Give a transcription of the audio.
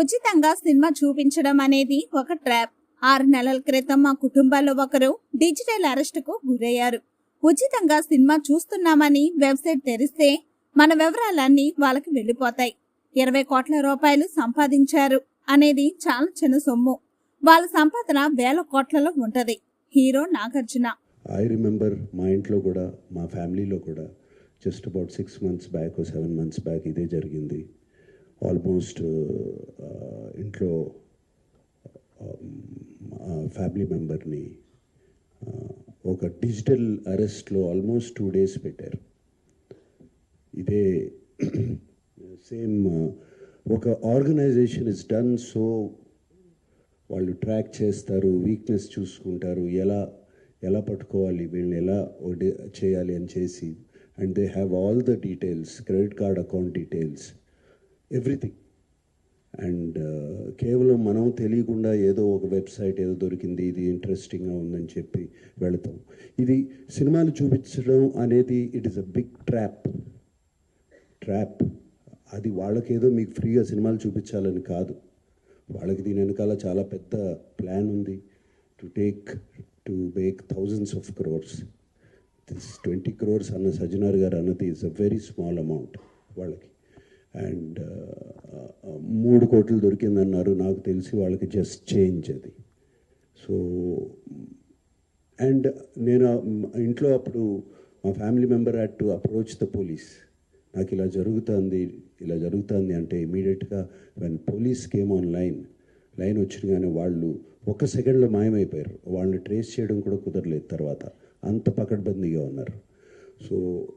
ఉచితంగా సినిమా చూపించడం అనేది ఒక ట్రాప్. ఆరు నెలల క్రితం మా కుటుంబాల్లో ఒకరు డిజిటల్ అరెస్టుకు గురయ్యారు. ఉచితంగా సినిమా చూస్తున్నామని వెబ్సైట్ తెరిస్తే మన వివరాలన్నీ వాళ్ళకి వెళ్ళిపోతాయి. ఇరవై కోట్ల రూపాయలు సంపాదించారు అనేది చాలా చిన్న సొమ్ము. వాళ్ళ సంపాదన వేల కోట్లలో ఉంటది. హీరో నాగార్జున. ఐ రిమెంబర్ మా ఇంట్లో కూడా మా ఫ్యామిలీలో కూడా just about six months back seven months back ఇదే జరిగింది. ఆల్మోస్ట్ ఇంట్లో ఫ్యామిలీ మెంబర్ని ఒక డిజిటల్ అరెస్ట్లో ఆల్మోస్ట్ టూ డేస్ పెట్టారు. ఇదే సేమ్ uh, ఒక ఆర్గనైజేషన్ ఇస్ డన్ సో వాళ్ళు ట్రాక్ చేస్తారు వీక్నెస్ చూసుకుంటారు ఎలా ఎలా పట్టుకోవాలి వీళ్ళని ఎలా చేయాలి అని చేసి and they have all the details credit card account details everything. And కేవలం మనం తెలియకుండా ఏదో ఒక వెబ్సైట్ ఏదో దొరికింది ఇది ఇంట్రెస్టింగ్గా ఉందని చెప్పి వెళతాం. ఇది సినిమాలు చూపించడం అనేది it is a big trap trap అది వాళ్ళకేదో మీకు ఫ్రీగా సినిమాలు చూపించాలని కాదు. వాళ్ళకి దీని వెనకాల చాలా పెద్ద ప్లాన్ ఉంది. To take to make thousands of crores this twenty crores అన్న సజ్జనార్ గారు అన్నది is a very small amount వాళ్ళకి. అండ్ మూడు కోట్లు దొరికిందన్నారు. నాకు తెలిసి వాళ్ళకి జస్ట్ చేంజ్ అది. సో అండ్ నేను ఇంట్లో అప్పుడు మా family member had to approach the police నాకు ఇలా జరుగుతుంది ఇలా జరుగుతుంది అంటే ఇమీడియట్గా when police came on line line వచ్చినగానే వాళ్ళు ఒక సెకండ్లో మాయమైపోయారు. వాళ్ళని ట్రేస్ చేయడం కూడా కుదరలేదు తర్వాత. అంత పకడ్బందీగా ఉన్నారు. సో